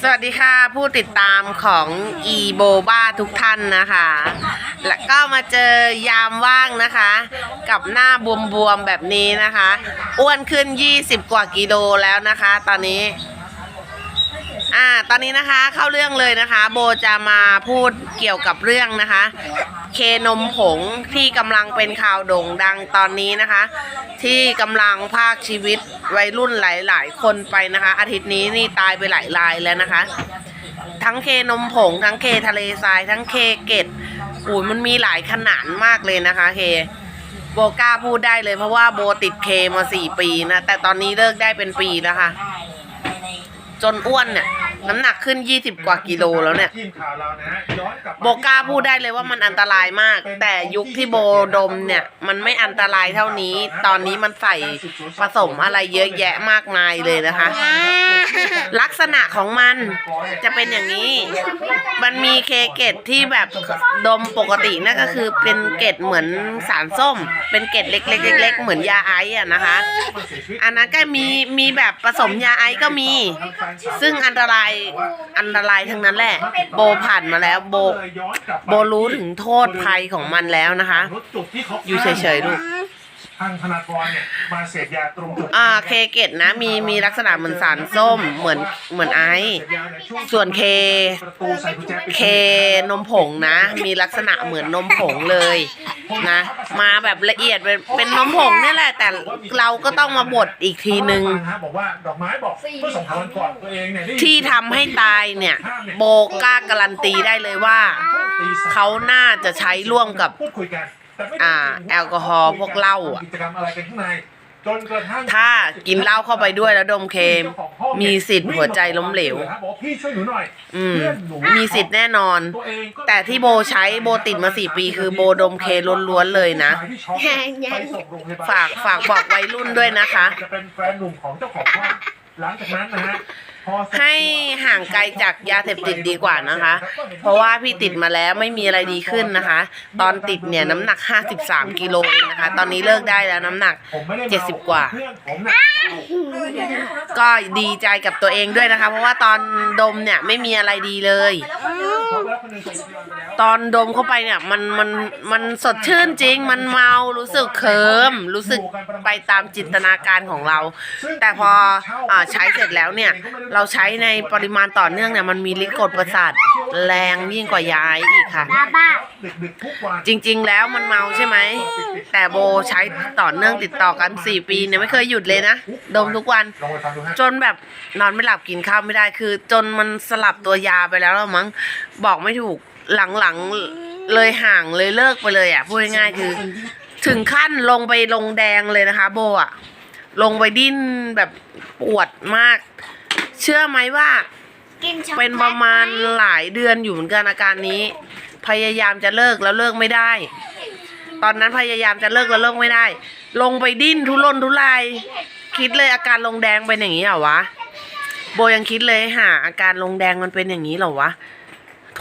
สวัสดีค่ะ ผู้ติดตามของอีโบบ้าทุกท่านนะคะ แล้วก็มาเจอยามว่างนะคะ กับหน้าบวมๆแบบนี้นะคะ อ้วนขึ้น 20 กว่ากิโลแล้วนะคะ ตอนนี้ อ่า ตอนนี้นะคะเข้าเรื่องเลยนะคะ โบจะมาพูดเกี่ยวกับเรื่องนะคะ เคนมผงที่กำลังเป็นข่าวโด่งดังตอนนี้นะคะ ที่กำลังพากชีวิตวัยรุ่นหลาย ๆ คนไปนะคะ อาทิตย์นี้นี่ตายไปหลายรายแล้วนะคะ ทั้งเคนมผง ทั้งเคทะเลทราย ทั้งเคเกตอูยมันมีหลายขนาดมากเลยนะคะเคโบกล้าพูดได้เลยเพราะว่าโบติดเคมาสี่ปีนะ แต่ตอนนี้เลิกได้เป็นปีแล้วค่ะ จนอ้วนเนี่ย น้ำหนักขึ้น 20 กว่ากิโลแล้วเนี่ย ทีมข่าวเรานะฮะย้อนกลับมโบกล้าพูดได้เลยว่ามันอันตรายมาก แต่ยุคที่โบดมเนี่ย มันไม่อันตรายเท่านี้ ตอนนี้มันใส่ผสมอะไรเยอะแยะมากมายเลยนะคะ ลักษณะของมันจะเป็นอย่างนี้ มันมีเคเกตที่แบบดมปกตินั่นก็คือเป็นเกตเหมือนสารส้ม เป็นเกตเล็กๆเล็กๆเหมือนยาไอซ์อะนะคะ อันนั้นก็มีมีแบบผสมยาไอซ์ก็มี ซึ่งอันตรายอันตรายทั้งนั้นแหละ โบผ่านมาแล้วโบโบรู้ถึงโทษภัยของมันแล้วนะคะรถจุดที่เขาอยู่เฉยๆลูก ทางธนากรเนี่ยมาเสพยาตรงจุดอ่าเคเกตนะมีมีลักษณะเหมือนสารส้มเหมือนเหมือนไอซ์ส่วนเค ประตูใส่กุญแจปิดเคนมผงนะ มีลักษณะเหมือนนมผงเลยนะ มาแบบละเอียดเป็นเป็นนมผงนี่แหละ แต่เราก็ต้องมาบดอีกทีนึงบอกว่าดอกไม้บอกเมื่อสองสามวันก่อนตัวเองเนี่ยได้ยินที่ทำให้ตายเนี่ย โบกล้าการันตีได้เลยว่า เขาน่าจะใช้ร่วมกับพูดคุยกันแต่ไม่ได้ อ่า แอลกอฮอล์พวกเหล้าอะกิจกรรมอะไรกันข้างในจนกระทั่งถ้ากินเหล้าเข้าไปด้วยแล้วดมเคม มีสิทธิ์หัวใจล้มเหลว บอกว่าพี่ช่วยหนูหน่อยอืม เพื่อนหนูมีสิทธิ์แน่นอน ตัวเองก็แต่ที่โบใช้โบติดมาสี่ปีคือโบดมเคล้วนๆเลยนะไปส่งโรงพยาบาลฝากฝากบอกวัยรุ่นด้วยนะคะ จะเป็นแฟนหนุ่มของเจ้าของห้องหลังจากนั้นนะฮะพอ ให้ห่างไกลจากยาเสพติดดีกว่านะคะ เพราะว่าพี่ติดมาแล้วไม่มีอะไรดีขึ้นนะคะ ตอนติดเนี่ยน้ำหนัก 53กิโลเองนะคะ ตอนนี้เลิกได้แล้วน้ำหนักผมไม่ได้เจ็ดสิบกว่า ก็ดีใจกับตัวเองด้วยนะคะ เพราะว่าตอนดมเนี่ยไม่มีอะไรดีเลย ตอนดมเข้าไปเนี่ยมันมันมันสดชื่นจริง มันเมารู้สึกเคิมรู้สึกไปตามจินตนาการของเรา แต่พออาใช้เสร็จแล้วเนี่ยเราใช้ในปริมาณต่อเนื่องเนี่ยมันมีฤทธิ์กดประสาทแรงยิ่งกว่ายาไออีกค่ะจริงๆแล้วมันเมาใช่ไหม แต่โบใช้ต่อเนื่องติดต่อกัน 4 ปีเนี่ยไม่เคยหยุดเลยนะ ดมทุกวัน จนแบบนอนไม่หลับกินข้าวไม่ได้คือ จนมันสลับตัวยาไปแล้วละมั้งบอกไม่ถูกหลังๆเลยห่างเลยเลิกไปเลยอะพูดง่ายๆคือ ถึงขั้นลงไปลงแดงเลยนะคะ โบอะ ลงไปดิ้นแบบปวดมาก เชื่อไหมว่าเป็นประมาณหลายเดือนอยู่เหมือนกันอาการนี้ พยายามจะเลิกแล้วเลิกไม่ได้ ตอนนั้นพยายามจะเลิกแล้วเลิกไม่ได้ ลงไปดิ้นทุรนทุรายคิดเลยอาการลงแดงเป็นอย่างนี้เหรอวะ โบยังคิดเลยหาอาการลงแดงมันเป็นอย่างนี้เหรอวะ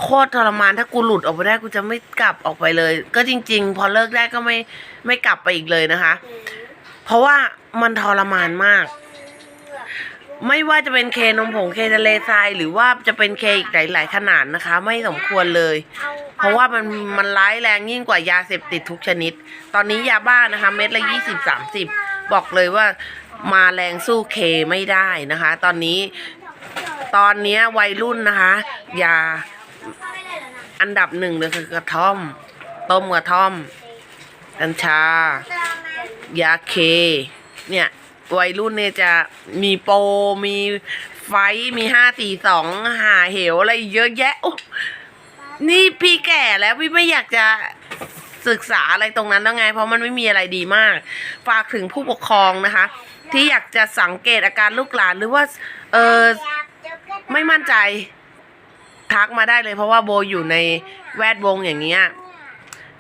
โคตรทรมานถ้ากูหลุดออกไปได้กูจะไม่กลับออกไปเลย ก็จริง ๆ พอเลิกได้ก็ไม่ไม่กลับไปอีกเลยนะคะ เพราะว่ามันทรมานมาก ไม่ว่าจะเป็นเคนมผงเคทะเลทรายหรือว่าจะเป็นเคอีกหลาย ๆ ขนาดนะคะ ไม่สมควรเลย เพราะว่ามันมันร้ายแรงยิ่งกว่ายาเสพติดทุกชนิด ตอนนี้ยาบ้านะคะ เม็ดละยี่สิบสามสิบบอกเลยว่ามาแรงสู้เคไม่ได้นะคะ ตอนนี้ตอนนี้วัยรุ่นนะคะ ยาอันดับหนึ่งเลยคือกระท่อม ต้มกระท่อมกัญชา ยาเค เนี่ย วัยรุ่นเนี่ยจะมีโปรมีไฟมีห้าสี่สองหาเหวอะไรเยอะแยะโอ้นี่พี่แก่แล้วพี่ไม่อยากจะศึกษาอะไรตรงนั้นแล้วไง เพราะมันไม่มีอะไรดีมาก ฝากถึงผู้ปกครองนะคะ ที่อยากจะสังเกตอาการลูกหลานหรือว่า เออไม่มั่นใจ ทักมาได้เลยเพราะว่าโบอยู่ในแวดวงอย่างเงี้ย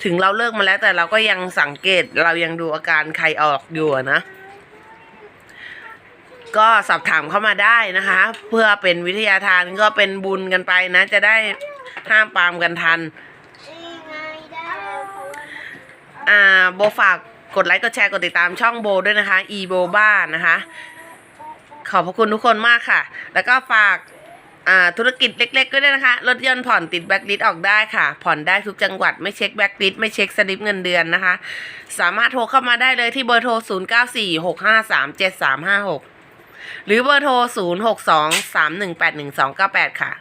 ถึงเราเลิกมาแล้วแต่เราก็ยังสังเกตเรายังดูอาการใครออกอยู่นะ ก็สอบถามเข้ามาได้นะคะ เพื่อเป็นวิทยาทานก็เป็นบุญกันไปนะ จะได้ห้ามปามกันทัน อ่าโบฝากกดไลค์กดแชร์กดติดตามช่องโบด้วยนะคะ อีโบบ้านะคะ ขอบพระคุณทุกคนมากค่ะ แล้วก็ฝากธุรกิจเล็กๆก็ได้นะคะ รถยนต์ผ่อนติดแบ็กลิสออกได้ค่ะ ผ่อนได้ทุกจังหวัดไม่เช็คแบ็กลิสไม่เช็คสลิปเงินเดือนนะคะ สามารถโทรเข้ามาได้เลยที่เบอร์โทร 0946537356 หรือเบอร์โทร 0623181298 ค่ะ